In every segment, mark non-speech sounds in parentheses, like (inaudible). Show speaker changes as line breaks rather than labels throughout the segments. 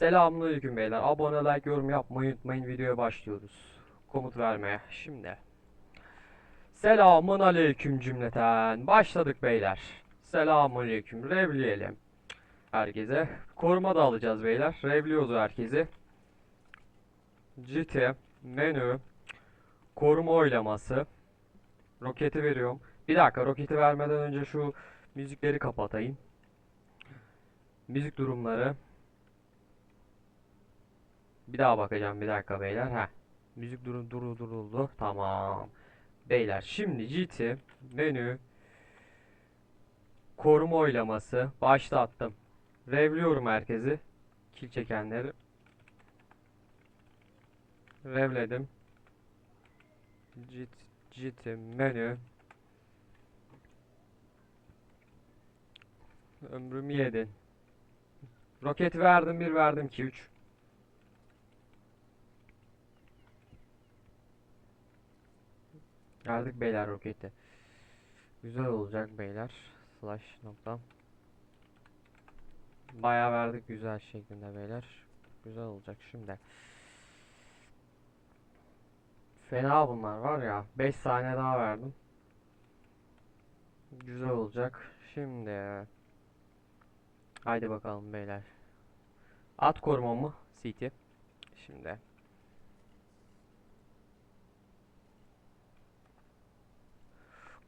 Selamünaleyküm beyler. Abone, like, yorum yapmayı unutmayın. Videoya başlıyoruz. Komut vermeye. Şimdi. Selamun aleyküm cümleten. Başladık beyler. Selamun aleyküm. Revleyelim. Herkese. Koruma da alacağız beyler. Revliyoruz herkesi. GT. Menü. Koruma oylaması. Roketi veriyorum. Bir dakika roketi vermeden önce şu müzikleri kapatayım. Müzik durumları. Bir daha bakacağım bir dakika beyler. Ha. Müzik duru duru duruldu. Tamam. Beyler şimdi GT menü koruma oylaması başlattım. Revliyorum herkesi. Kil çekenleri. Revledim. GT, GT menü Ömrümü yedin. Roket verdim bir verdim ki 3. Geldik beyler roketi. Güzel olacak beyler. Slash nokta. Bayağı verdik güzel şeklinde beyler. Güzel olacak şimdi. Fena bunlar var ya. 5 saniye daha verdim. Güzel olacak. Şimdi. Haydi bakalım beyler. At koruma mı? CT. Şimdi.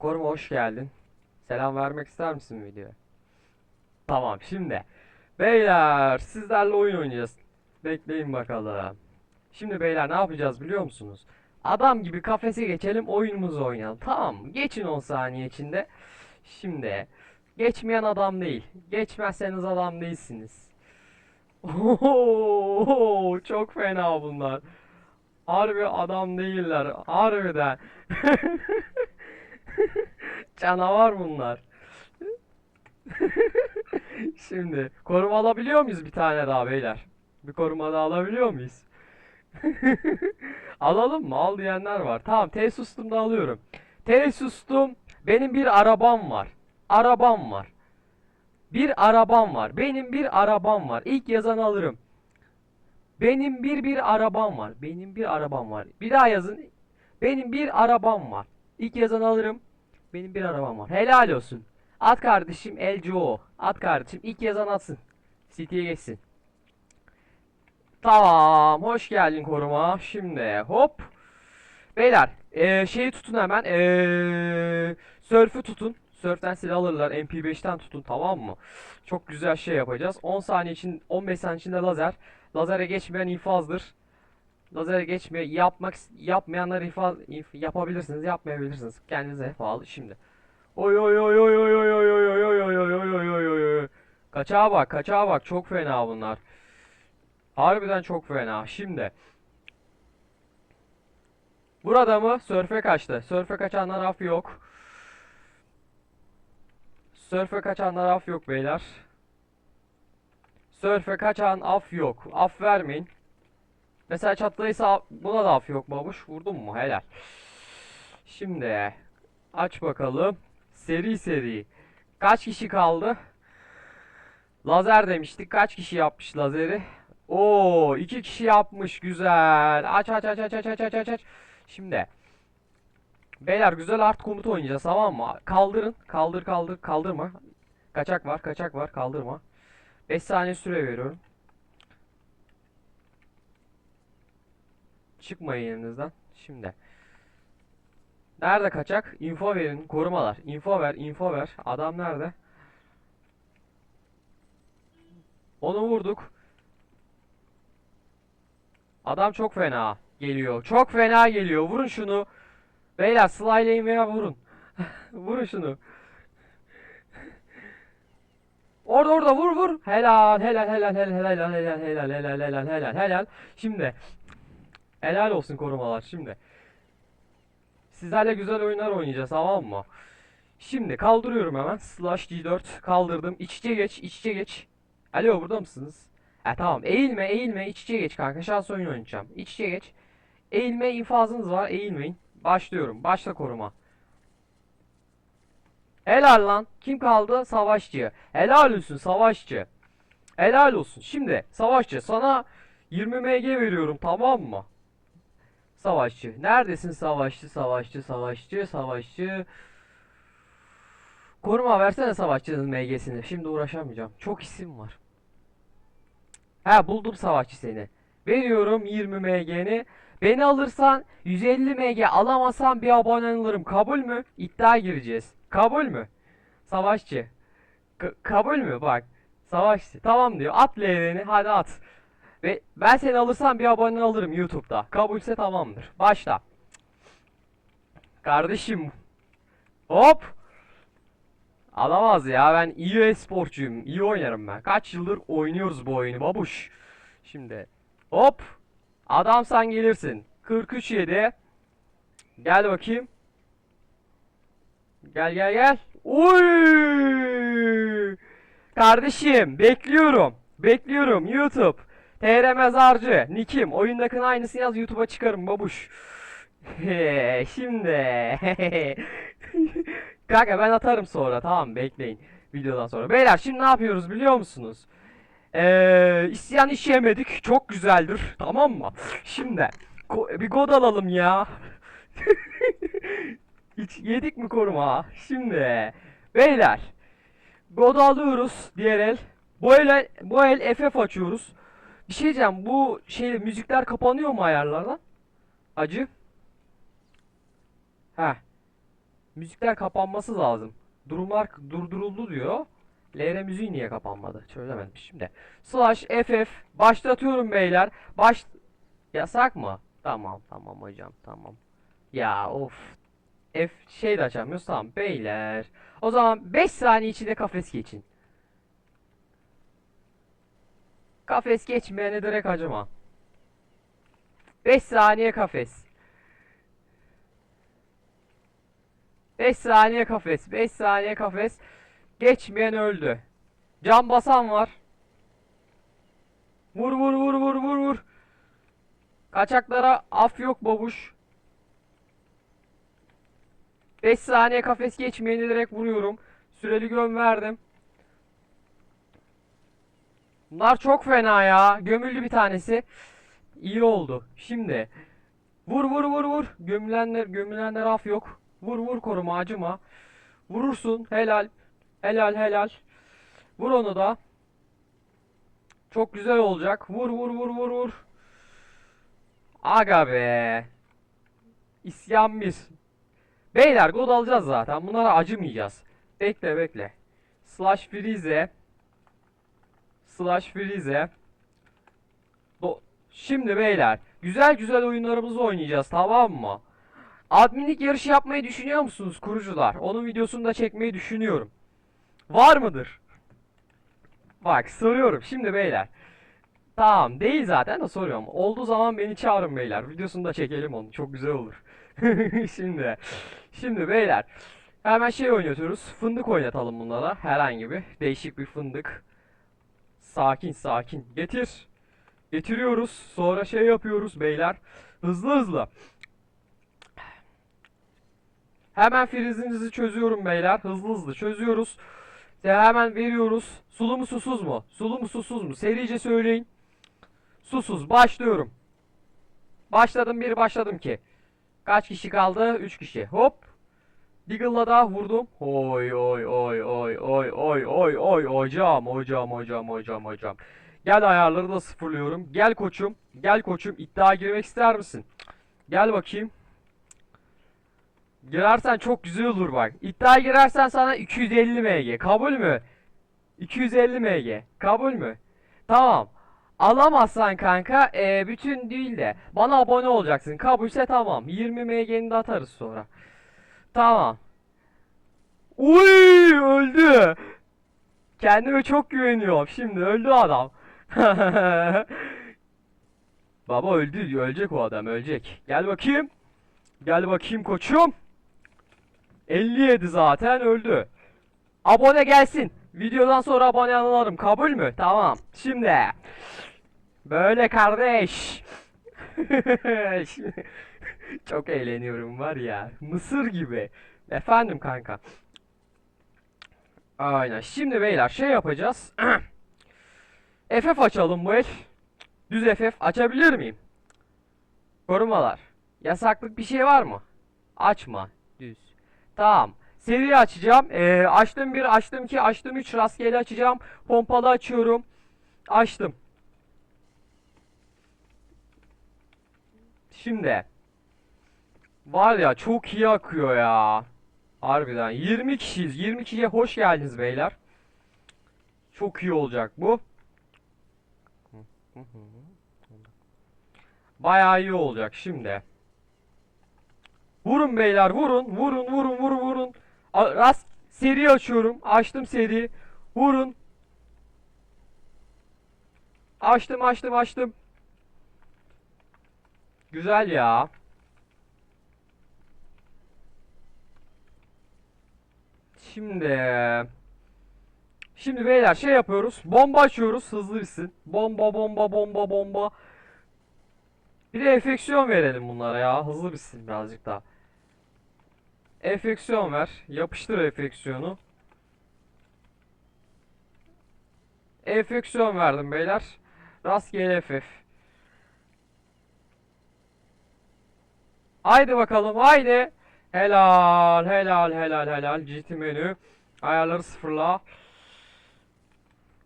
Koruma hoş geldin. Selam vermek ister misin videoya? Tamam şimdi. Beyler sizlerle oyun oynayacağız. Bekleyin bakalım. Şimdi beyler ne yapacağız biliyor musunuz? Adam gibi kafese geçelim oyunumuzu oynayalım. Tamam? Geçin 10 saniye içinde. Şimdi. Geçmeyen adam değil. Geçmezseniz adam değilsiniz. Oho, çok fena bunlar. Harbi adam değiller. Harbiden. (laughs) (laughs) Canavar bunlar. (laughs) Şimdi koruma alabiliyor muyuz bir tane daha beyler? Bir koruma daha alabiliyor muyuz? (laughs) Alalım mı? Al diyenler var. Tamam, T sustum da alıyorum. T sustum. Benim bir arabam var. Arabam var. Bir arabam var. Benim bir arabam var. İlk yazan alırım. Benim bir bir arabam var. Benim bir arabam var. Bir daha yazın. Benim bir arabam var. İlk yazan alırım. Benim bir arabam var. Helal olsun. At kardeşim LCO. At kardeşim. İlk yazan atsın. City'ye geçsin. Tamam. Hoş geldin koruma. Şimdi hop. Beyler eee, şeyi tutun hemen. Eee Surf'ü tutun. Surf'ten silah alırlar. MP5'ten tutun tamam mı? Çok güzel şey yapacağız. 10 saniye için 15 saniye içinde lazer. Lazere geçmeyen infazdır. Lazere geçmiyor. Yapmak yapmayanlar infaz inf- yapabilirsiniz, yapmayabilirsiniz. Kendinize bağlı şimdi. Oy oy oy oy oy oy oy oy oy oy oy oy oy oy oy oy. Kaçağa bak, kaçağa bak. Çok fena bunlar. Harbiden çok fena. Şimdi. Burada mı? Sörfe kaçtı. Sörfe kaçanlar af yok. Sörfe kaçanlar af yok beyler. Sörfe kaçan af yok. Af vermeyin. Mesela çatlaysa buna da af yok babuş. Vurdun mu? Helal. Şimdi aç bakalım. Seri seri. Kaç kişi kaldı? Lazer demiştik. Kaç kişi yapmış lazeri? Oo, iki kişi yapmış. Güzel. Aç aç aç aç aç aç aç aç. Şimdi Beyler güzel art komuta oynayacağız tamam mı? Kaldırın. Kaldır kaldır kaldırma. Kaçak var kaçak var kaldırma. 5 saniye süre veriyorum. Çıkmayın yerinizden. Şimdi. Nerede kaçak? Info verin. Korumalar. Info ver, info ver. Adam nerede? Onu vurduk. Adam çok fena geliyor. Çok fena geliyor. Vurun şunu. Beyler slaylayın veya vurun. (laughs) Vurun şunu. Orada orada vur vur. Helal helal helal helal helal helal helal helal helal helal. Şimdi helal olsun korumalar şimdi. Sizlerle güzel oyunlar oynayacağız tamam mı? Şimdi kaldırıyorum hemen. Slash G4 kaldırdım. İç içe geç, iç içe geç. Alo burada mısınız? E tamam. Eğilme, eğilme, iç içe geç kanka. Şans oyun oynayacağım. İç içe geç. Eğilme infazınız var. Eğilmeyin. Başlıyorum. Başla koruma. Helal lan. Kim kaldı? Savaşçı. Helal olsun savaşçı. Helal olsun. Şimdi savaşçı sana 20 MG veriyorum tamam mı? Savaşçı. Neredesin savaşçı, savaşçı, savaşçı, savaşçı. Koruma versene savaşçının MG'sini. Şimdi uğraşamayacağım. Çok isim var. Ha buldum savaşçı seni. Veriyorum 20 MG'ni. Beni alırsan 150 MG alamazsan bir abone alırım. Kabul mü? İddia gireceğiz. Kabul mü? Savaşçı. Ka- kabul mü? Bak. Savaşçı. Tamam diyor. At leğeni. Hadi at. Ve ben seni alırsam bir abone alırım YouTube'da. Kabulse tamamdır. Başla. Kardeşim. Hop. Alamaz ya. Ben iyi e-sporcuyum. İyi oynarım ben. Kaç yıldır oynuyoruz bu oyunu babuş. Şimdi. Hop. Adam sen gelirsin. 43 7. Gel bakayım. Gel gel gel. Uy! Kardeşim bekliyorum. Bekliyorum YouTube. TR mezarcı. Nikim. Oyundakinin aynısını yaz YouTube'a çıkarım babuş. (laughs) Şimdi. (laughs) Kanka ben atarım sonra tamam bekleyin. Videodan sonra. Beyler şimdi ne yapıyoruz biliyor musunuz? Ee, isyan işemedik. Çok güzeldir. Tamam mı? Şimdi bir god alalım ya. (laughs) Hiç yedik mi koruma? Şimdi beyler god alıyoruz diğer el. Bu el bu el FF açıyoruz. Bir şey diyeceğim. Bu şey müzikler kapanıyor mu ayarlardan? Acı. Heh. Müzikler kapanması lazım. Durumlar durduruldu diyor. LR müziği niye kapanmadı? Çözemedim şimdi. Slash FF başlatıyorum beyler. Baş yasak mı? Tamam tamam hocam tamam. Ya of. F şey de açamıyoruz tamam beyler. O zaman 5 saniye içinde kafes geçin. Kafes geçmeyene direkt acıma. 5 saniye kafes. 5 saniye kafes. 5 saniye kafes. Geçmeyen öldü. Can basan var. Vur vur vur vur vur vur. Kaçaklara af yok babuş. 5 saniye kafes geçmeyeni direkt vuruyorum. Süreli göm verdim. Bunlar çok fena ya. Gömüldü bir tanesi. İyi oldu. Şimdi. Vur vur vur vur. Gömülenler gömülenler af yok. Vur vur koruma acıma. Vurursun. Helal. Helal helal. Vur onu da. Çok güzel olacak. Vur vur vur vur vur. Aga be. İsyan bir. Beyler gol alacağız zaten. Bunlara acımayacağız. Bekle bekle. Slash freeze. Slash freeze. Do Şimdi beyler. Güzel güzel oyunlarımızı oynayacağız tamam mı? Adminlik yarışı yapmayı düşünüyor musunuz kurucular? Onun videosunu da çekmeyi düşünüyorum. Var mıdır? Bak soruyorum şimdi beyler. Tamam değil zaten de soruyorum. Olduğu zaman beni çağırın beyler. Videosunu da çekelim onu. Çok güzel olur. (laughs) Şimdi. Şimdi beyler. Hemen şey oynatıyoruz. Fındık oynatalım bunlara. Herhangi bir. Değişik bir fındık. Sakin sakin. Getir. Getiriyoruz. Sonra şey yapıyoruz beyler. Hızlı hızlı. Hemen frizinizi çözüyorum beyler. Hızlı hızlı çözüyoruz. Size hemen veriyoruz. Sulu mu susuz mu? Sulu mu susuz mu? Serice söyleyin. Susuz. Başlıyorum. Başladım bir başladım ki. Kaç kişi kaldı? 3 kişi. Hop. Deagle'la da vurdum. Oy oy oy oy oy oy oy oy hocam hocam hocam hocam hocam. Gel ayarları da sıfırlıyorum. Gel koçum. Gel koçum. İddia girmek ister misin? Gel bakayım. Girersen çok güzel olur bak. İddia girersen sana 250 MG. Kabul mü? 250 MG. Kabul mü? Tamam. Alamazsan kanka e, bütün değil de bana abone olacaksın. Kabulse tamam. 20 MG'ni de atarız sonra. Tamam. Uy öldü. Kendime çok güveniyorum. Şimdi öldü adam. (laughs) Baba öldü. Ölecek o adam. Ölecek. Gel bakayım. Gel bakayım koçum. 57 zaten öldü. Abone gelsin. Videodan sonra abone alırım. Kabul mü? Tamam. Şimdi. Böyle kardeş. (laughs) (laughs) Çok eğleniyorum var ya. Mısır gibi. Efendim kanka. Aynen. Şimdi beyler şey yapacağız. (clears throat) FF açalım bu el. Düz FF açabilir miyim? Korumalar. Yasaklık bir şey var mı? Açma. Düz. Tamam. Seri açacağım. Ee, açtım 1, açtım 2, açtım 3 rastgele açacağım. Pompalı açıyorum. Açtım. Şimdi. Var ya çok iyi akıyor ya. Harbiden 20 kişiyiz. 20 kişiye hoş geldiniz beyler. Çok iyi olacak bu. Bayağı iyi olacak şimdi. Vurun beyler vurun. Vurun vurun vurun vurun. A- Rast seri açıyorum. Açtım seri. Vurun. Açtım açtım açtım. Güzel ya. Şimdi Şimdi beyler şey yapıyoruz. Bomba açıyoruz. Hızlı bitsin. Bomba bomba bomba bomba. Bir de enfeksiyon verelim bunlara ya. Hızlı bitsin birazcık daha. Enfeksiyon ver. Yapıştır enfeksiyonu. Enfeksiyon verdim beyler. Rastgele FF. Haydi bakalım haydi. Helal helal helal helal. GT menü. Ayarları sıfırla.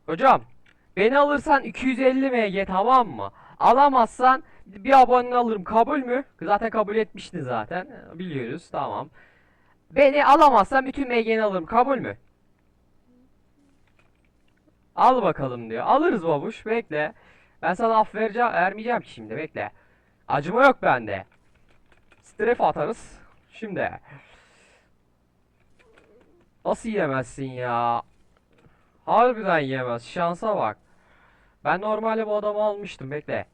Hocam beni alırsan 250 MG tamam mı? Alamazsan bir abone alırım kabul mü? Zaten kabul etmiştin zaten. Biliyoruz tamam. Beni alamazsan bütün MG'ni alırım kabul mü? Al bakalım diyor. Alırız babuş bekle. Ben sana af vereceğim, vermeyeceğim ki şimdi bekle. Acıma yok bende. Stref atarız. Şimdi. Nasıl yemezsin ya? Harbiden yemez. Şansa bak. Ben normalde bu adamı almıştım. Bekle.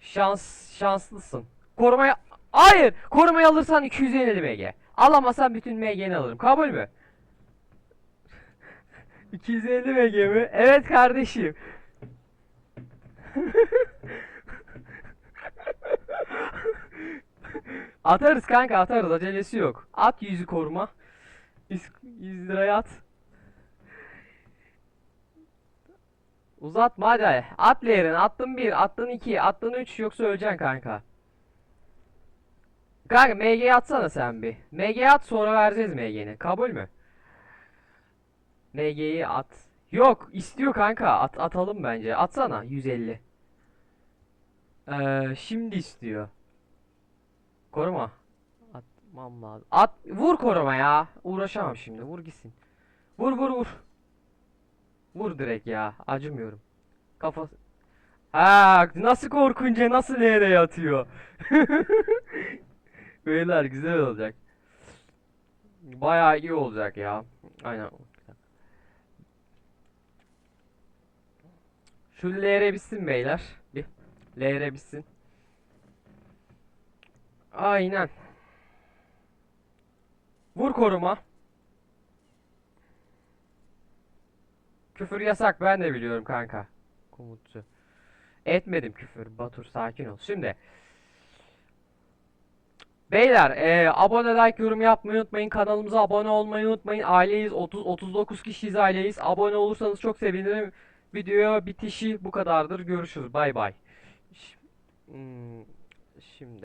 Şans şanslısın. Korumaya Hayır. Korumayı alırsan 250 MG. Alamazsan bütün MG'ni alırım. Kabul mü? (laughs) 250 MG mi? Evet kardeşim. (laughs) Atarız kanka atarız acelesi yok. At yüzü koruma. 100, 100 liraya at. Uzatma hadi. At yerin. Attın 1, attın 2, attın 3 yoksa öleceksin kanka. Kanka MG'ye atsana sen bir. MG'ye at sonra vereceğiz MG'ni. Kabul mü? MG'yi at. Yok istiyor kanka. At atalım bence. Atsana 150. Ee, şimdi istiyor. Koruma. Atmam lazım. At vur koruma ya. Uğraşamam şimdi. Vur gitsin. Vur vur vur. Vur direkt ya. Acımıyorum. Kafası. Ha nasıl korkunca nasıl nereye atıyor? (laughs) Beyler güzel olacak. Bayağı iyi olacak ya. Aynen. Şu LR bitsin beyler. Bir LR bitsin. Aynen. Vur koruma. Küfür yasak ben de biliyorum kanka. Komutçu. Etmedim küfür. Batur sakin ol. Şimdi. Beyler e, abone like yorum yapmayı unutmayın. Kanalımıza abone olmayı unutmayın. Aileyiz. 30 39 kişiyiz aileyiz. Abone olursanız çok sevinirim. Video bitişi bu kadardır. Görüşürüz. Bay bay. Hmm, Şimdi